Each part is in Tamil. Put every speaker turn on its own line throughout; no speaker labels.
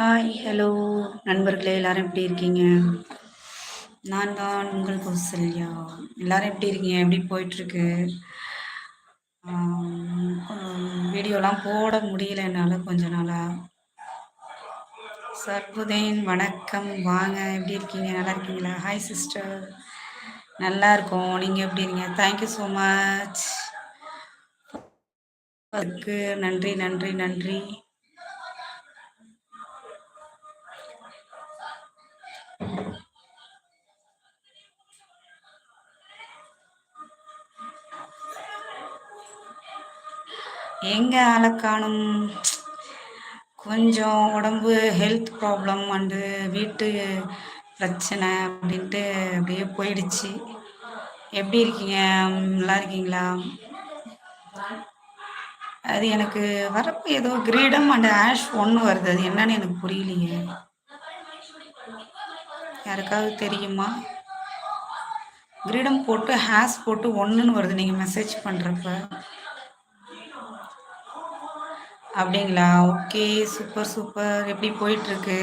ஹாய் ஹலோ நண்பர்களே எல்லாரும் எப்படி இருக்கீங்க? நான் தான் உங்கள் கௌசல்யா. எல்லாரும் எப்படி இருக்கீங்க? எப்படி போயிட்டுருக்கு? வீடியோலாம் போட முடியல என்னால் கொஞ்ச நாளாக சர்புதேன் வணக்கம். வாங்க எப்படி இருக்கீங்க? நல்லா இருக்கீங்களா? ஹாய் சிஸ்டர் நல்லா இருக்கோம். நீங்கள் எப்படி இருக்கீங்க? தேங்க்யூ ஸோ மச் நன்றி நன்றி நன்றி. எங்க ஆளக்கானும் கொஞ்சம் உடம்பு ஹெல்த் ப்ராப்ளம் அண்டு வீட்டு பிரச்சனை அப்படின்ட்டு அப்படியே போயிடுச்சு. எப்படி இருக்கீங்க? நல்லா இருக்கீங்களா? அது எனக்கு வரப்போ ஏதோ கிரீடம் அண்ட் ஆஷ் ஒன்று வருது. அது என்னன்னு எனக்கு புரியலையே. யாருக்காவது தெரியுமா? கிரீடம் போட்டு ஹேஷ் போட்டு ஒன்றுன்னு வருது. நீங்கள் மெசேஜ் பண்ணுறப்ப அப்படிங்களா? Okay super super. எப்படி போயிட்டுருக்கு?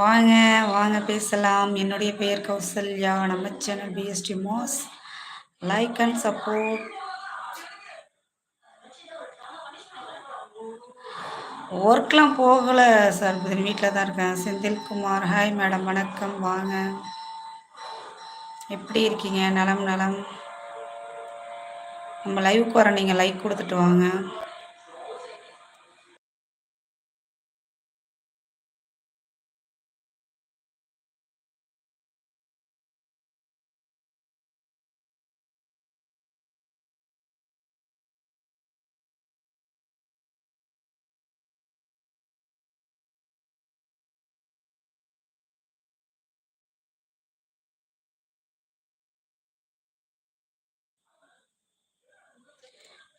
வாங்க வாங்க பேசலாம். என்னுடைய பெயர் கௌசல்யா. நம்ம சேனல் பிஎஸ்டி மோஸ் லைக் அண்ட் சப்போர்ட் ஒர்க்லாம் போகலை சார். வீட்டில் தான் இருக்கேன். செந்தில்குமார் ஹாய் மேடம் வணக்கம். வாங்க. எப்படி இருக்கீங்க? நலம் நலம். நம்ம லைவுக்கு வர நீங்கள் லைக் கொடுத்துட்டு வாங்க.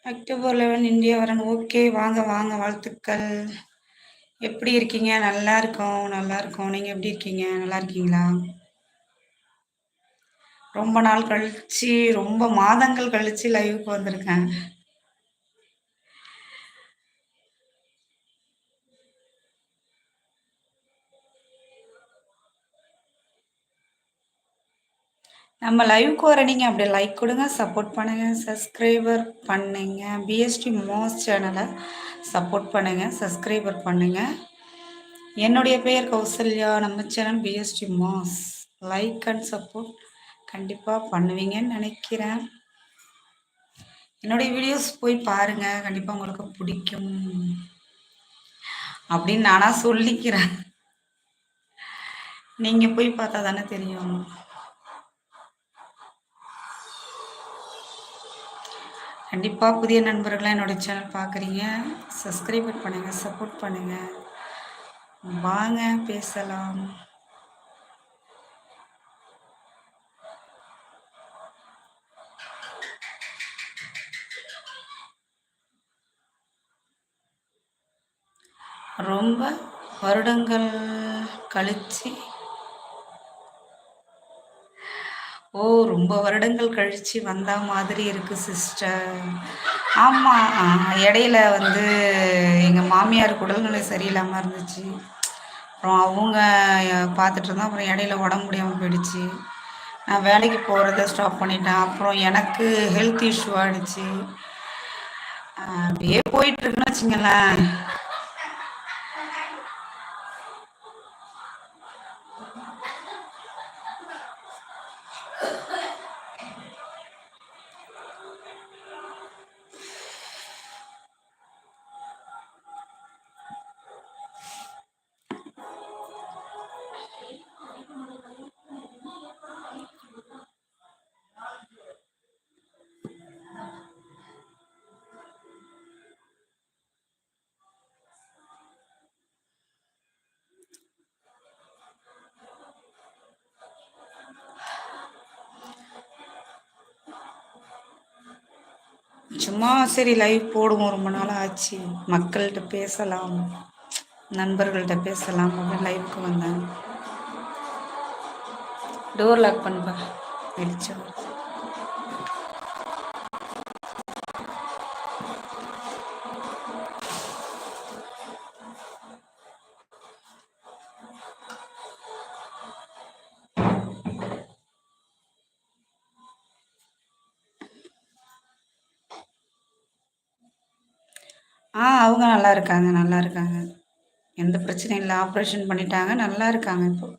அக்டோபர் லெவன் இந்தியா வரணும் ஓகே வாங்க வாங்க வாழ்த்துக்கள். எப்படி இருக்கீங்க? நல்லா இருக்கோம் நல்லா இருக்கோம். நீங்கள் எப்படி இருக்கீங்க? நல்லா இருக்கீங்களா? ரொம்ப நாள் கழிச்சு ரொம்ப மாதங்கள் கழிச்சு லைவுக்கு வந்திருக்கேன். நம்ம லைவ்க்கு வர நீங்கள் அப்படியே லைக் கொடுங்க சப்போர்ட் பண்ணுங்கள் சப்ஸ்கிரைபர் பண்ணுங்க. பிஎஸ்டி மோஸ் சேனலை சப்போர்ட் பண்ணுங்கள் சப்ஸ்கிரைபர் பண்ணுங்கள் என்னுடைய பெயர் கௌசல்யா. நம்ம சேனல் பிஎஸ்டி மாஸ் லைக் அண்ட் சப்போர்ட் கண்டிப்பாக பண்ணுவீங்கன்னு நினைக்கிறேன். என்னுடைய வீடியோஸ் போய் பாருங்கள் கண்டிப்பாக உங்களுக்கு பிடிக்கும். அப்படின்னு நானாக சொல்லிக்கிறேன். நீங்கள் போய் பார்த்தா தானே தெரியும். கண்டிப்பாக புதிய நண்பர்களாக என்னோடய சேனல் பார்க்குறீங்க சப்ஸ்கிரைபர் பண்ணுங்கள் சப்போர்ட் பண்ணுங்கள் வாங்க பேசலாம். ரொம்ப வருடங்கள் கழிச்சு ஓ ரொம்ப வருடங்கள் கழிச்சு வந்த மாதிரி இருக்கு சிஸ்டர் ஆமாம் இடையில வந்து எங்கள் மாமியார் உடல்நிலை சரியில்லாமல் இருந்துச்சு. அப்புறம் அவங்க பார்த்துட்டு இருந்தோம் அப்புறம் இடையில உடம்பு முடியாமல் போயிடுச்சு. நான் வேலைக்கு போகிறத ஸ்டாப் பண்ணிட்டேன். அப்புறம் எனக்கு ஹெல்த் இஷ்யூ ஆகிடுச்சு அப்படியே போயிட்டுருக்குன்னு வச்சுங்களேன். சும்மா சரி லைவ் போடுவோம் ரொம்ப நாள் ஆச்சு. மக்கள்கிட்ட பேசலாம். நண்பர்கள்ட்ட பேசலாம். அப்படின்னு லைவுக்கு வந்தேன். டோர் லாக் பண்ணுப்பா வெளிச்சம் ஆ அவங்க நல்லா இருக்காங்க நல்லா இருக்காங்க. எந்த பிரச்சனையும் இல்லை. ஆப்ரேஷன் பண்ணிட்டாங்க நல்லா இருக்காங்க இப்போ.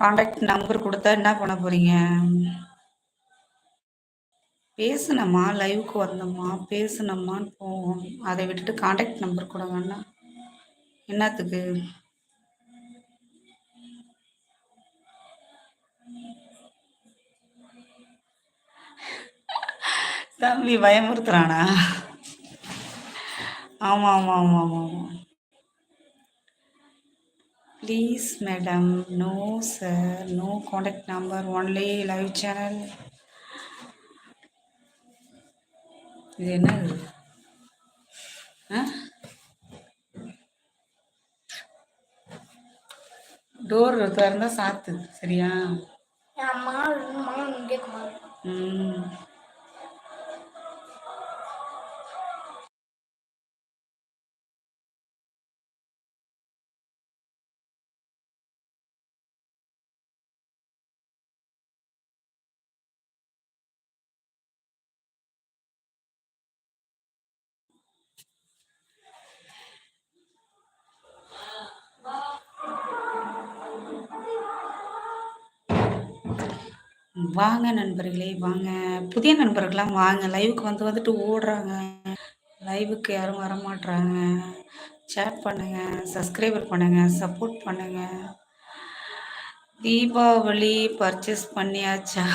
காண்டாக்ட் நம்பர் கொடுத்தா என்ன பண்ண போறீங்க? பேசுனம்மா லைவுக்கு வந்தோம்மா பேசுனம்மான்னு போவோம். அதை விட்டுட்டு கான்டாக்ட் நம்பர் கூட வேணாம் என்னத்துக்கு? தம்பி பயமுறுத்துறானா? ஆமாம் ஆமாம் ஆமாம் ஆமாம் ஆமாம் please madam no sir no contact number only live channel இது என்ன டோர் திறந்தா சாத்து சரியா? ம். வாங்க நண்பர்களே வாங்க. புதிய நண்பர்கள்லாம் வாங்க. லைவுக்கு வந்து வந்துட்டு ஓடுறாங்க. லைவுக்கு யாரும் வரமாட்றாங்க. சேட் பண்ணுங்க சப்ஸ்கிரைபர் பண்ணுங்க சப்போர்ட் பண்ணுங்க. தீபாவளி பர்ச்சேஸ் பண்ணியாச்சா?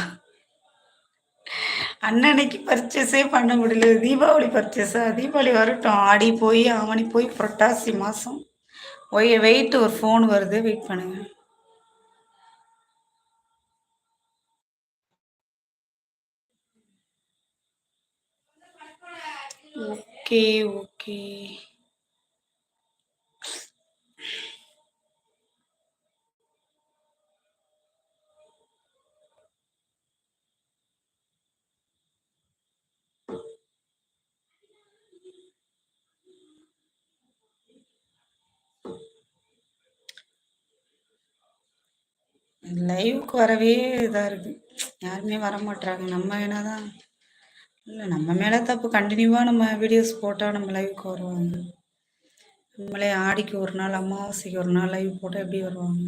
அன்னன்னைக்கு பர்ச்சேஸே பண்ண முடியல. தீபாவளி பர்ச்சேஸா தீபாவளி வரட்டும். ஆடி போய் ஆவணி போய் புரட்டாசி மாதம் ஒய் வெயிட் ஒரு ஃபோன் வருது. வெயிட் பண்ணுங்கள் ஓகே ஓகே. லைவுக்கு வரவே இதாக இருக்குது யாருமே வர மாட்டுறாங்க நம்ம என்னதான் இல்லை நம்ம மேலே தப்பு கண்டினியூவாக நம்ம வீடியோஸ் போட்டால் நம்ம லைவுக்கு வருவாங்க. நம்மளே ஆடிக்கு ஒரு நாள் அமாவாசைக்கு ஒரு நாள் லைவ் போட்டால் எப்படி வருவாங்க?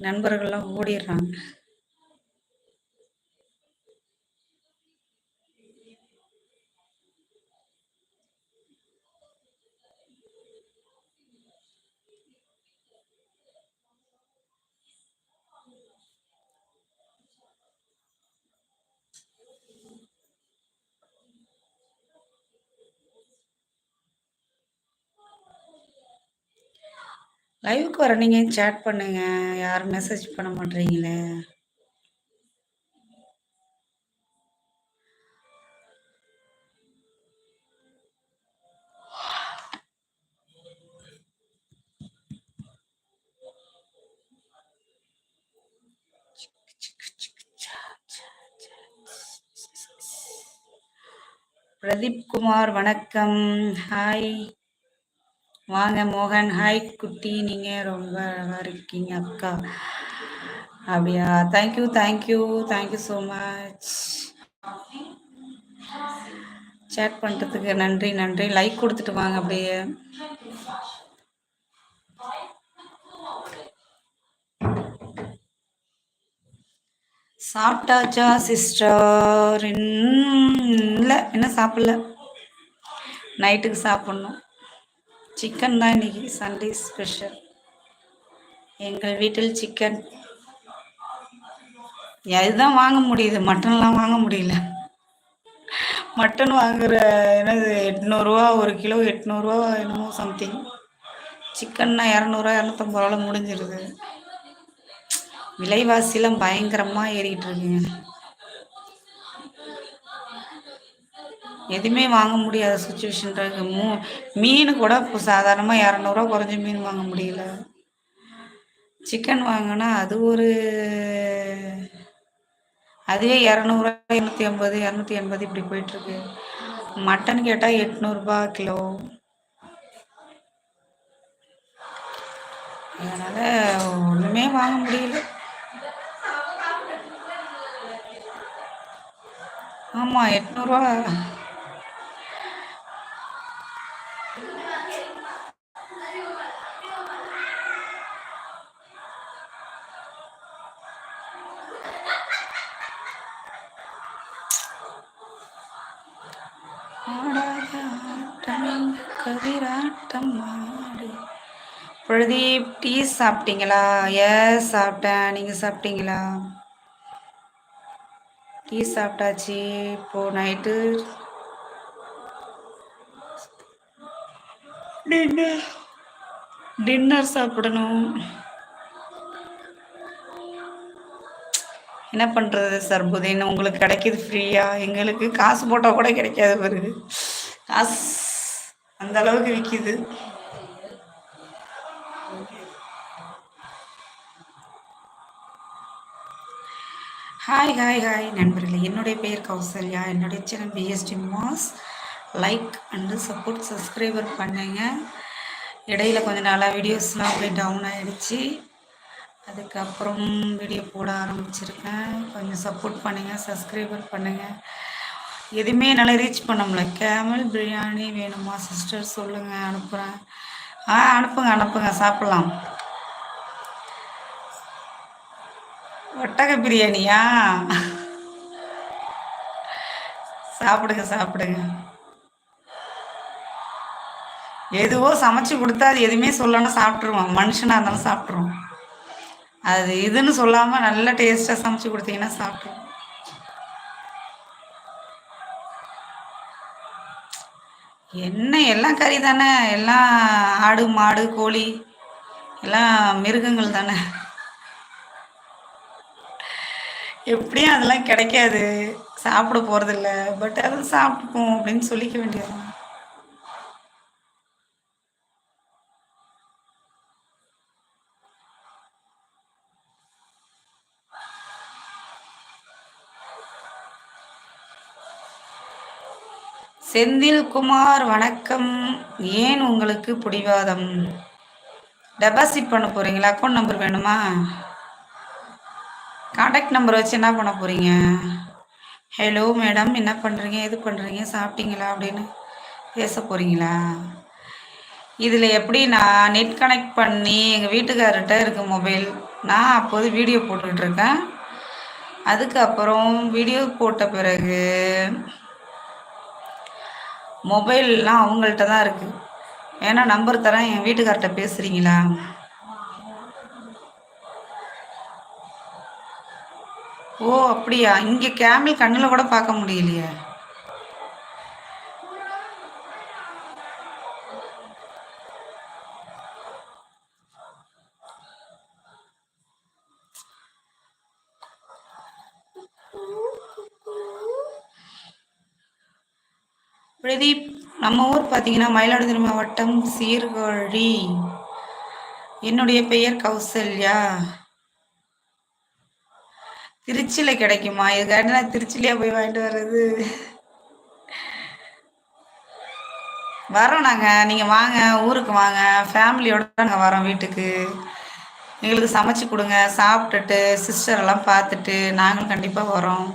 நண்பர்கள்லாம் ஓடிடுறாங்க. லைவுக்கு வர நீங்கள் சேட் பண்ணுங்க. யாரும் மெசேஜ் பண்ண மாட்டீங்களே பிரதீப் குமார் வணக்கம். ஹாய் வாங்க மோகன். ஹாய் குட்டி. நீங்கள் ரொம்ப அழகாக இருக்கீங்க அக்கா. அப்படியா? Thank you thank you thank you so much chat பண்ணுறதுக்கு நன்றி நன்றி. லைக் கொடுத்துட்டு வாங்க அப்படியே. சாப்பிட்டாச்சா சிஸ்டர் இல்லை. இன்னும் சாப்பிடல? நைட்டுக்கு சாப்பிட்ணும். சிக்கன் தான் இன்னைக்கு சண்டே ஸ்பெஷல் எங்கள் வீட்டில் சிக்கன். இதுதான் வாங்க முடியுது. மட்டன்லாம் வாங்க முடியல. மட்டன் வாங்குற என்னது எட்நூறுரூவா ஒரு கிலோ எட்நூறுரூவா என்னமோ சம்திங் சிக்கன்னா இரநூறுவா இரநூத்தம்பது ரூபாவில் முடிஞ்சிருது. விலைவாசிலாம் பயங்கரமாக ஏறிக்கிட்டு இருக்குங்க. எதுவுமே வாங்க முடியாத சுச்சுவேஷன் மூ மீன் கூட இப்போ சாதாரணமாக இரநூறுவா குறைஞ்ச மீன் வாங்க முடியல. சிக்கன் வாங்கினா அது ஒரு அதுவே இரநூறுவா இரநூத்தி ஐம்பது இரநூத்தி எண்பது இப்படி போயிட்டுருக்கு. மட்டன் கேட்டால் எட்நூறுபா கிலோ. அதனால் ஒன்றுமே வாங்க முடியல. ஆமாம் எட்நூறுவா கதிராட்டம் ஆடு பிரதீப் டீ சாப்பிட்டீங்களா? எஸ் சாப்பிட்டேன். நீங்கள் சாப்பிட்டீங்களா? டீ சாப்பிட்டாச்சு. இப்போ நைட்டு டின்னர் டின்னர் சாப்பிடணும். என்ன பண்ணுறது சார் சர்புதீன் உங்களுக்கு கிடைக்கிது ஃப்ரீயா எங்களுக்கு காசு போட்டால் கூட கிடைக்காது பிறகு காசு அந்த அளவுக்கு விற்கிது ஹாய் ஹாய் ஹாய் நண்பர்களே. என்னுடைய பெயர் கௌசல்யா. என்னுடைய சேனல் பிஎஸ்டி மாஸ் லைக் அண்டு சப்போர்ட் சப்ஸ்கிரைபர் பண்ணுங்க. இடையில கொஞ்ச நாளாக வீடியோஸ்லாம் அப்படியே டவுன் ஆகிடுச்சு அதுக்கப்புறம் வீடியோ போட ஆரம்பிச்சிருக்கேன். கொஞ்சம் சப்போர்ட் பண்ணுங்கள் சப்ஸ்கிரைபர் பண்ணுங்கள் எதுவுமே என்னால் ரீச் பண்ண முடியல. கேமல் பிரியாணி வேணுமா சிஸ்டர் சொல்லுங்கள் அனுப்புகிறேன் ஆ அனுப்புங்க அனுப்புங்க சாப்பிட்லாம். ஒட்டக பிரியாணியா? சாப்பிடுங்க சாப்பிடுங்க. எதுவோ சமைச்சு கொடுத்தா அது எதுவுமே சொல்லணும் சாப்பிட்ருவோம் மனுஷனாக இருந்தாலும் சாப்பிட்ருவோம் அது இதுன்னு சொல்லாமல் நல்ல டேஸ்ட்டாக சமைச்சு கொடுத்தீங்கன்னா சாப்பிட்ருவோம் என்ன எல்லாம் கறி தானே. எல்லாம் ஆடு மாடு கோழி எல்லாம் மிருகங்கள் தானே. எப்படியும் அதெல்லாம் கிடைக்காது. சாப்பிட போகிறதில்ல பட் அதெல்லாம் சாப்பிட்டுப்போம் அப்படின்னு சொல்லிக்க வேண்டியது செந்தில் குமார் வணக்கம். ஏன் உங்களுக்கு பிடிவாதம்? டெபாசிட் பண்ண போகிறீங்களா அக்கௌண்ட் நம்பர் வேணுமா? காண்டாக்ட் நம்பர் வச்சு என்ன பண்ண போகிறீங்க ஹலோ மேடம் என்ன பண்ணுறீங்க எது பண்ணுறீங்க சாப்பிட்டீங்களா? அப்படின்னு பேச போகிறீங்களா இதில் எப்படி நான் நெட் கனெக்ட் பண்ணி எங்கள் வீட்டுக்காரர்கிட்ட இருக்க மொபைல் நான் அப்போது வீடியோ போட்டுக்கிட்டு இருக்கேன். அதுக்கப்புறம் வீடியோ போட்ட பிறகு மொபைல்லாம் அவங்கள்ட்ட தான் இருக்குது ஏன்னா நம்பர் தரேன் என் வீட்டுக்கார்ட்ட பேசுகிறீங்களா ஓ அப்படியா? இங்கே கேமில் கண்ணில் கூட பார்க்க முடியலையே பிரதீப் நம்ம ஊர் பார்த்தீங்கன்னா மயிலாடுதுறை மாவட்டம் சீர்காழி. என்னுடைய பெயர் கௌசல்யா. திருச்சியில் கிடைக்குமா? இதுக்காண்டி நான் திருச்சிலேயே போய் வாங்கிட்டு வர்றது? வரோம் நாங்கள் நீங்கள் வாங்க ஊருக்கு வாங்க. ஃபேமிலியோட நாங்கள் வரோம் வீட்டுக்கு. எங்களுக்கு சமைச்சு கொடுங்க சாப்பிட்டுட்டு சிஸ்டர் எல்லாம் பார்த்துட்டு நாங்களும் கண்டிப்பாக வரோம்.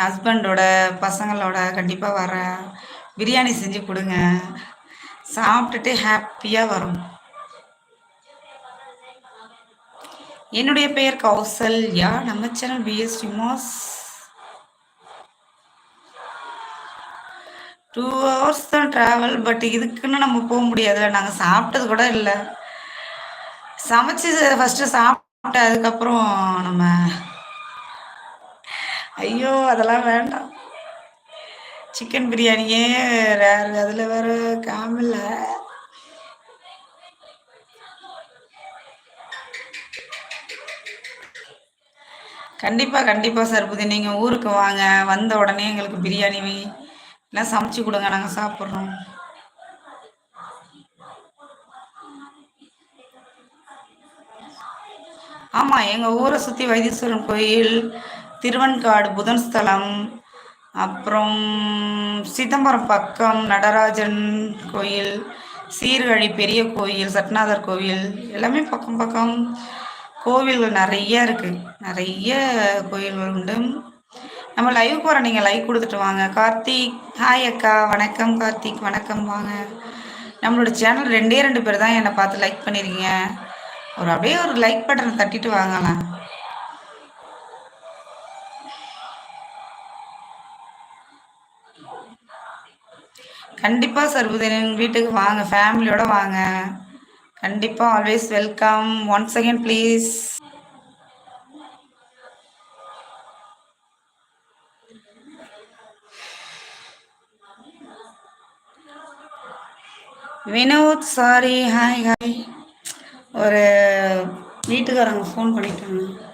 ஹஸ்பண்டோட பசங்களோட கண்டிப்பாக வரேன் பிரியாணி செஞ்சு கொடுங்க. சாப்பிட்டுட்டு ஹாப்பியாக வரும். என்னுடைய பெயர் கௌசல்யா. நம்ம சேனல் பிஎஸ் ஸ்ரீமாஸ் டூ ஹவர்ஸ் தான் ட்ராவல் பட் இதுக்குன்னு நம்ம போக முடியாதுல்ல. நாங்கள் சாப்பிட்டது கூட இல்லை. சமைச்சு ஃபஸ்ட்டு சாப்பிட்டு அதுக்கப்புறம் நம்ம ஐயோ அதெல்லாம் வேண்டாம். சிக்கன் பிரியாணியே ரேர் அதில் வேற காமில்ல கண்டிப்பாக கண்டிப்பாக சர்புதி நீங்கள் ஊருக்கு வாங்க. வந்த உடனே எங்களுக்கு பிரியாணி எல்லாம் சமைச்சு கொடுங்க நாங்கள் சாப்பிட்றோம். ஆமாம் எங்கள் ஊரை சுற்றி வைத்தீஸ்வரன் கோயில் திருவன்காடு புதன் ஸ்தலம் அப்புறம் சிதம்பரம் பக்கம் நடராஜன் கோயில் சீர்கழி பெரிய கோயில் சட்நாதர் கோவில் எல்லாமே பக்கம் பக்கம் கோவில்கள் நிறைய இருக்குது நிறைய கோயில்கள் உண்டு. நம்ம லைவ் போகிற நீங்கள் லைவ் கொடுத்துட்டு வாங்க. கார்த்திக் ஹாய் அக்கா. வணக்கம் கார்த்திக். வணக்கம். வாங்க. நம்மளோட சேனல் ரெண்டே ரெண்டு பேர் தான் என்னை பார்த்து லைக் பண்ணியிருக்கீங்க ஒரு அப்படியே ஒரு லைக் பட்டனை தட்டிட்டு வாங்கலாம் கண்டிப்பாக சர்வதேன் வீட்டுக்கு வாங்க ஃபேமிலியோட வாங்க. கண்டிப்பாக always welcome once again please Vinod sorry hi hi ஒரு வீட்டுக்காரங்க ஃபோன் பண்ணிட்டாங்க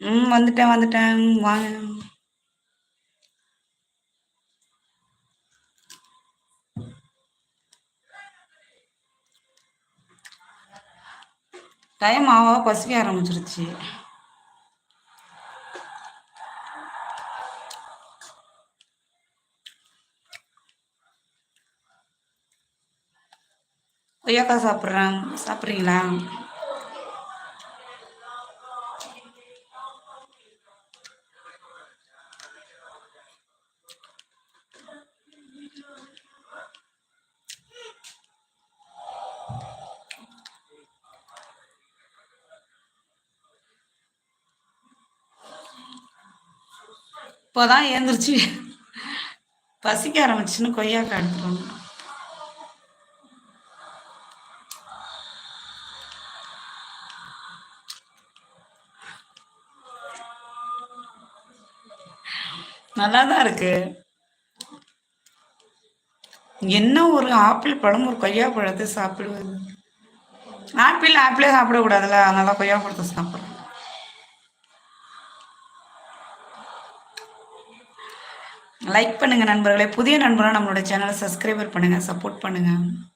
ம் வந்துட்டேன் வந்துட்டேன் வாங்க டைம் ஆவா பசிக்க ஆரம்பிச்சிருச்சு கொய்யாக்கா சாப்பிட்றேன் சாப்பிட்றீங்களா இப்போதான் ஏந்திரிச்சு பசிக்க ஆரம்பிச்சுன்னு கொய்யாக்கா எடுத்துக்கணும். நல்லா தான் இருக்கு. என்ன ஒரு ஆப்பிள் பழம் ஒரு கொய்யா பழத்தை சாப்பிடுவது? ஆப்பிள் ஆப்பிளே சாப்பிடக்கூடாதுல்ல அதனால கொய்யா பழத்தை சாப்பிட்றேன் லைக் பண்ணுங்கள் நண்பர்களே. புதிய நண்பராக நம்மளோட சேனலை சப்ஸ்கிரைபர் பண்ணுங்கள் சப்போர்ட் பண்ணுங்கள்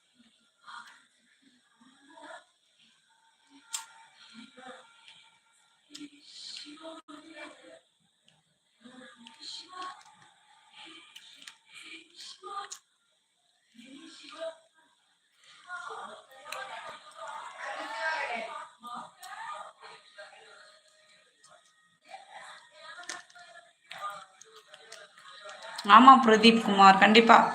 ஆமாம் பிரதீப் குமார் கண்டிப்பாக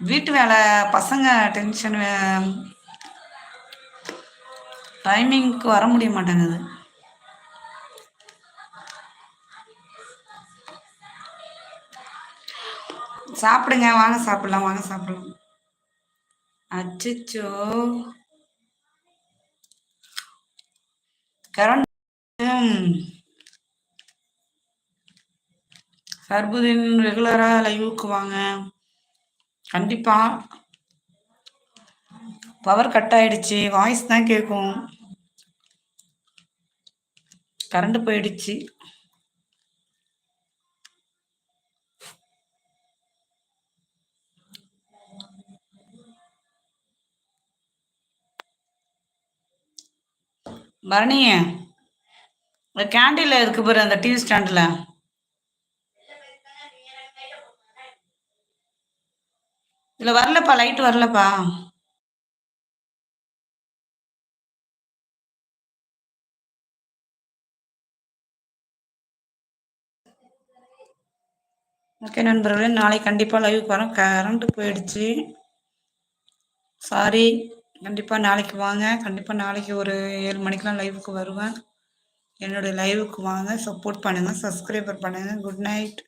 வீட்டு வேலை பசங்க டென்ஷன் டைமிங்க்கு வர முடிய மாட்டேங்குது. சாப்பிடுங்க வாங்க சாப்பிடலாம் வாங்க சாப்பிடலாம். அச்சோ கரண்ட் ஹர்புதீன் ரெகுலராக லைவுக்கு வாங்க. கண்டிப்பாக பவர் கட் ஆயிடுச்சு. வாய்ஸ் தான் கேட்கும் கரண்ட் போயிடுச்சு. பரணிய இந்த கேண்டீன்ல இருக்கு பாரு அந்த டிவி ஸ்டாண்டில் இதில் வரலப்பா லைட் வரலப்பா. ஓகே நண்பர்களே நாளைக்கு கண்டிப்பாக லைவுக்கு வரோம். கரண்ட்டு போயிடுச்சு. சாரி கண்டிப்பாக நாளைக்கு வாங்க. கண்டிப்பாக நாளைக்கு ஒரு ஏழு மணிக்கெலாம் லைவுக்கு வருவேன். என்னுடைய லைவுக்கு வாங்க. சப்போர்ட் பண்ணுங்கள் சப்ஸ்கிரைபர் பண்ணுங்கள் குட் நைட்